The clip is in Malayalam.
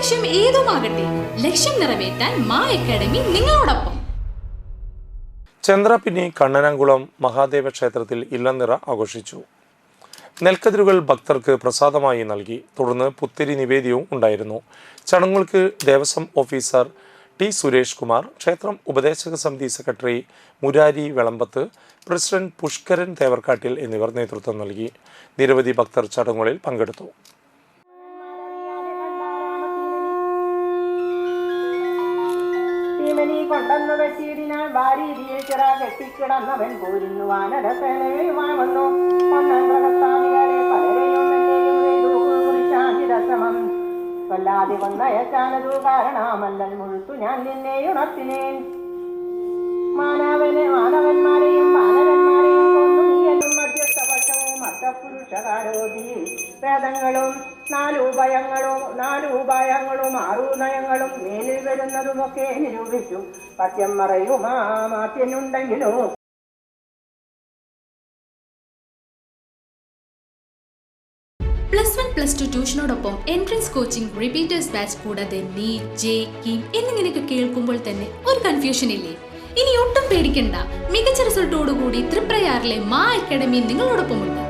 ലക്ഷ്യം ഏതുമാകട്ടെ ലക്ഷ്യം നിറവേറ്റാൻ മാ അക്കാഡമി നിങ്ങളോടൊപ്പം. ചന്ദ്രപിന്നി കണ്ണനംകുളം മഹാദേവ ക്ഷേത്രത്തിൽ ഇല്ലനിറ ആഘോഷിച്ചു. നെൽക്കതിരുകൾ ഭക്തർക്ക് പ്രസാദമായി നൽകി. തുടർന്ന് പുത്തിരി നിവേദ്യവും ഉണ്ടായിരുന്നു. ചടങ്ങുകൾക്ക് ദേവസ്വം ഓഫീസർ ടി സുരേഷ് കുമാർ ക്ഷേത്രം ഉപദേശക സമിതി സെക്രട്ടറി മുരാരി വെളമ്പത്ത് പ്രസിഡന്റ് പുഷ്കരൻ തേവർക്കാട്ടിൽ എന്നിവർ നേതൃത്വം നൽകി. നിരവധി ഭക്തർ ചടങ്ങുകളിൽ പങ്കെടുത്തു. തീമനി കൊണ്ടെന്ന് വെച്ചിടിനാൽ ഭാര്യയിൽ ചിറ കെട്ടിക്കിടന്നവൻ പോരുന്നു. വാനരസേനയുമായി വന്നു. പലരെയും കൊല്ലാതെ വന്നയച്ചാനതു കാരണമല്ലൻ മുഴുത്തു ഞാൻ നിന്നെ ഉണർത്തിനേൻ. മാനവനെ മാനവന്മാരെയും മാനവന്മാരെയും കൊന്നു. നീയലും അർത്ഥപുരുഷകാരോധി വേദങ്ങളും നാല് നാലുപായങ്ങളും നാല് ഉപായങ്ങളും ആറു നയങ്ങളും മേലിൽ വരുന്നതുമൊക്കെ നിരൂപിച്ചു. പത്യം മറയുമാ മാത്യനുണ്ടെങ്കിലോ? പ്ലസ് വൺ പ്ലസ് ടു ട്യൂഷനോടൊപ്പം എൻട്രൻസ് കോച്ചിംഗ് റിപ്പീറ്റേഴ്സ് ബാച്ച് കൂടാതെ നീറ്റ് ജെ കീം എന്നിങ്ങനെയൊക്കെ കേൾക്കുമ്പോൾ തന്നെ ഒരു കൺഫ്യൂഷൻ ഇല്ലേ? ഇനി ഒട്ടും പേടിക്കണ്ട. മികച്ച റിസൾട്ടോടുകൂടി ത്രിപ്രയാറിലെ മാ അക്കാഡമി നിങ്ങളോടൊപ്പമുണ്ട്.